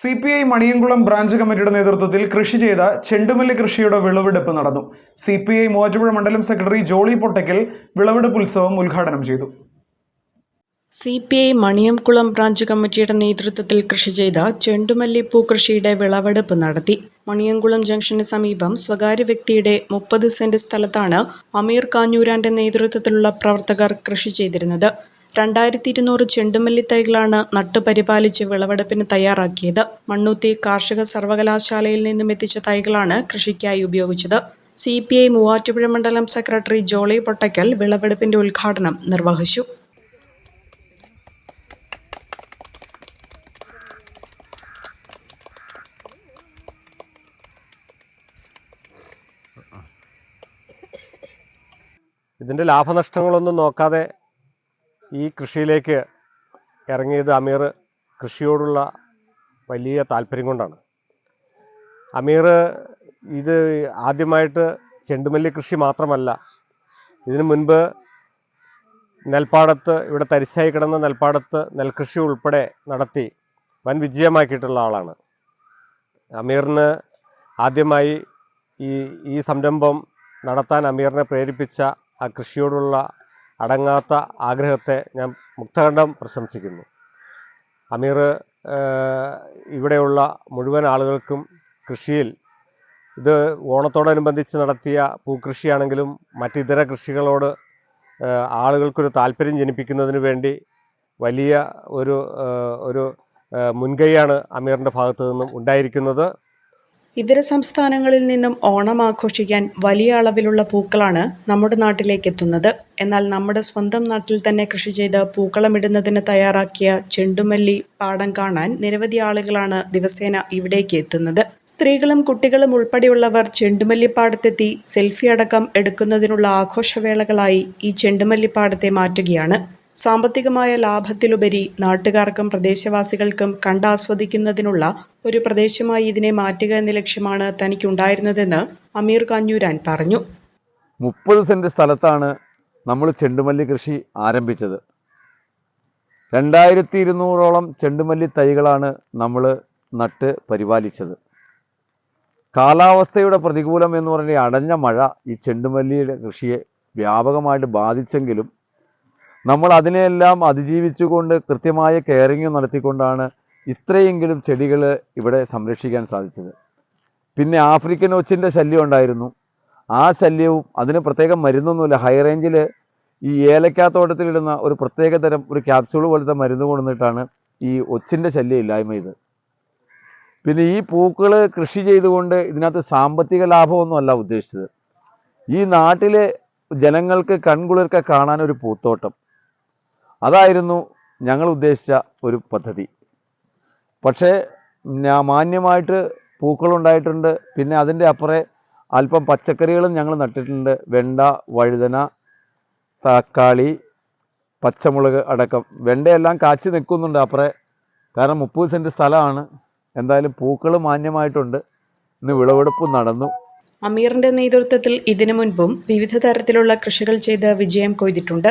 C P I Maniyamkulam branch കമ്മിറ്റിയുടെ നേതൃത്വത്തിൽ കൃഷി ചെയ്ത ചെണ്ടുമല്ലി കൃഷിയുടെ വിളവെടുപ്പ് നടന്നു. സി പി ഐ മൂവാറ്റുപുഴ മണ്ഡലം സെക്രട്ടറി ജോളി പൊട്ടയ്ക്കൽ വിളവെടുപ്പ് ഉത്സവം ഉദ്ഘാടനം ചെയ്തു. C P I Maniyamkulam branch കമ്മിറ്റിയുടെ നേതൃത്വത്തിൽ കൃഷി ചെയ്ത ചെണ്ടുമല്ലി കൃഷിയുടെ വിളവെടുപ്പ് നടത്തി. മണിയംകുളം ജംഗ്ഷന് സമീപം സ്വകാര്യ വ്യക്തിയുടെ മുപ്പത് സെന്റ് സ്ഥലത്താണ് അമീർ കാഞ്ഞൂരാന്റെ നേതൃത്വത്തിലുള്ള പ്രവർത്തകർ കൃഷി ചെയ്തിരുന്നത്. രണ്ടായിരത്തി ഇരുന്നൂറ് ചെണ്ടുമല്ലി തൈകളാണ് നട്ടുപരിപാലിച്ച് വിളവെടുപ്പിന് തയ്യാറാക്കിയത്. മണ്ണൂത്തി കാർഷിക സർവകലാശാലയിൽ നിന്നും എത്തിച്ച തൈകളാണ് കൃഷിക്കായി ഉപയോഗിച്ചത്. സി പി ഐ മൂവാറ്റുപുഴ മണ്ഡലം സെക്രട്ടറി ജോളി പൊട്ടയ്ക്കൽ വിളവെടുപ്പിന്റെ ഉദ്ഘാടനം നിർവഹിച്ചു. ഇതിന്റെ ലാഭനഷ്ടങ്ങളൊന്നും നോക്കാതെ ഈ കൃഷിയിലേക്ക് ഇറങ്ങിയത് അമീർ കൃഷിയോടുള്ള വലിയ താല്പര്യം കൊണ്ടാണ്. അമീർ ഇത് ആദ്യമായിട്ട് ചെണ്ടുമല്ലി കൃഷി മാത്രമല്ല ഇതിനു മുൻപ് നെൽപ്പാടത്ത് ഇവിടെ തരിശായി കിടന്ന നെൽപ്പാടത്ത് നെൽകൃഷി ഉൾപ്പെടെ നടത്തി വൻ വിജയമാക്കിയിട്ടുള്ള ആളാണ്. അമീറിന് ആദ്യമായി ഈ ഈ സംരംഭം നടത്താൻ അമീറിനെ പ്രേരിപ്പിച്ച ആ കൃഷിയോടുള്ള അടങ്ങാത്ത ആഗ്രഹത്തെ ഞാൻ മുക്തകണ്ഠം പ്രശംസിക്കുന്നു. അമീർ ഇവിടെയുള്ള മുഴുവൻ ആളുകൾക്കും കൃഷിയിൽ ഇത് ഓണത്തോടനുബന്ധിച്ച് നടത്തിയ പൂക്കൃഷിയാണെങ്കിലും മറ്റിതര കൃഷികളോട് ആളുകൾക്കൊരു താല്പര്യം ജനിപ്പിക്കുന്നതിന് വേണ്ടി വലിയ ഒരു ഒരു മുൻകൈയാണ് അമീറിന്റെ ഭാഗത്തു നിന്നും ഉണ്ടായിരിക്കുന്നത്. ഇതര സംസ്ഥാനങ്ങളിൽ നിന്നും ഓണം ആഘോഷിക്കാൻ വലിയ അളവിലുള്ള പൂക്കളാണ് നമ്മുടെ നാട്ടിലേക്ക് എത്തുന്നത്. എന്നാൽ നമ്മുടെ സ്വന്തം നാട്ടിൽ തന്നെ കൃഷി ചെയ്ത് പൂക്കളമിടുന്നതിന് തയ്യാറാക്കിയ ചെണ്ടുമല്ലി പാടം കാണാൻ നിരവധി ആളുകളാണ് ദിവസേന ഇവിടേക്ക് എത്തുന്നത്. സ്ത്രീകളും കുട്ടികളും ഉൾപ്പെടെയുള്ളവർ ചെണ്ടുമല്ലിപ്പാടത്തെത്തി സെൽഫി അടക്കം എടുക്കുന്നതിനുള്ള ആഘോഷവേളകളായി ഈ ചെണ്ടുമല്ലിപ്പാടത്തെ മാറ്റുകയാണ്. സാമ്പത്തികമായ ലാഭത്തിലുപരി നാട്ടുകാർക്കും പ്രദേശവാസികൾക്കും കണ്ടാസ്വദിക്കുന്നതിനുള്ള ഒരു പ്രദേശമായി ഇതിനെ മാറ്റുക എന്ന ലക്ഷ്യമാണ് തനിക്കുണ്ടായിരുന്നതെന്ന് അമീർ കാഞ്ഞൂരാൻ പറഞ്ഞു. മുപ്പത് സെന്റ് സ്ഥലത്താണ് നമ്മൾ ചെണ്ടുമല്ലി കൃഷി ആരംഭിച്ചത്. രണ്ടായിരത്തി ഇരുന്നൂറോളം ചെണ്ടുമല്ലി തൈകളാണ് നമ്മൾ നട്ട് പരിപാലിച്ചത്. കാലാവസ്ഥയുടെ പ്രതികൂലം എന്ന് പറഞ്ഞ ഈ അടഞ്ഞ മഴ ഈ ചെണ്ടുമല്ലിയുടെ കൃഷിയെ വ്യാപകമായിട്ട് ബാധിച്ചെങ്കിലും നമ്മൾ അതിനെയെല്ലാം അതിജീവിച്ചുകൊണ്ട് കൃത്യമായ കെയറിങ് നടത്തിക്കൊണ്ടാണ് ഇത്രയെങ്കിലും ചെടികൾ ഇവിടെ സംരക്ഷിക്കാൻ സാധിച്ചത്. പിന്നെ ആഫ്രിക്കൻ ഒച്ചിന്റെ ശല്യം ഉണ്ടായിരുന്നു. ആ ശല്യവും അതിന് പ്രത്യേകം മരുന്നൊന്നുമില്ല. ഹൈ റേഞ്ചിൽ ഈ ഏലക്കാത്തോട്ടത്തിലിടുന്ന ഒരു പ്രത്യേക തരം ഒരു ക്യാപ്സ്യൂൾ പോലത്തെ മരുന്ന് കൊണ്ടുവന്നിട്ടാണ് ഈ ഒച്ചിന്റെ ശല്യം ഇല്ലായ്മ ഇത്. പിന്നെ ഈ പൂക്കൾ കൃഷി ചെയ്തുകൊണ്ട് ഇതിനകത്ത് സാമ്പത്തിക ലാഭമൊന്നുമല്ല ഉദ്ദേശിച്ചത്. ഈ നാട്ടിലെ ജനങ്ങൾക്ക് കൺകുളിർക്ക കാണാൻ ഒരു പൂത്തോട്ടം. അതായിരുന്നു ഞങ്ങൾ ഉദ്ദേശിച്ച ഒരു പദ്ധതി. പക്ഷേ മാന്യമായിട്ട് പൂക്കളുണ്ടായിട്ടുണ്ട് പിന്നെ അതിന്റെ അപ്പുറേ അല്പം പച്ചക്കറികളും ഞങ്ങൾ നട്ടിട്ടുണ്ട്. വെണ്ട വഴുതന തക്കാളി പച്ചമുളക് അടക്കം. വെണ്ടയെല്ലാം കാച്ചി നിൽക്കുന്നുണ്ട് അപ്പുറേ. കാരണം മുപ്പത് സെന്റ് സ്ഥലമാണ്. എന്തായാലും പൂക്കൾ മാന്യമായിട്ടുണ്ട്. ഇന്ന് വിളവെടുപ്പ് നടന്നു. അമീറിന്റെ നേതൃത്വത്തിൽ ഇതിനു മുൻപും വിവിധ തരത്തിലുള്ള കൃഷികൾ ചെയ്ത് വിജയം കൊയ്തിട്ടുണ്ട്.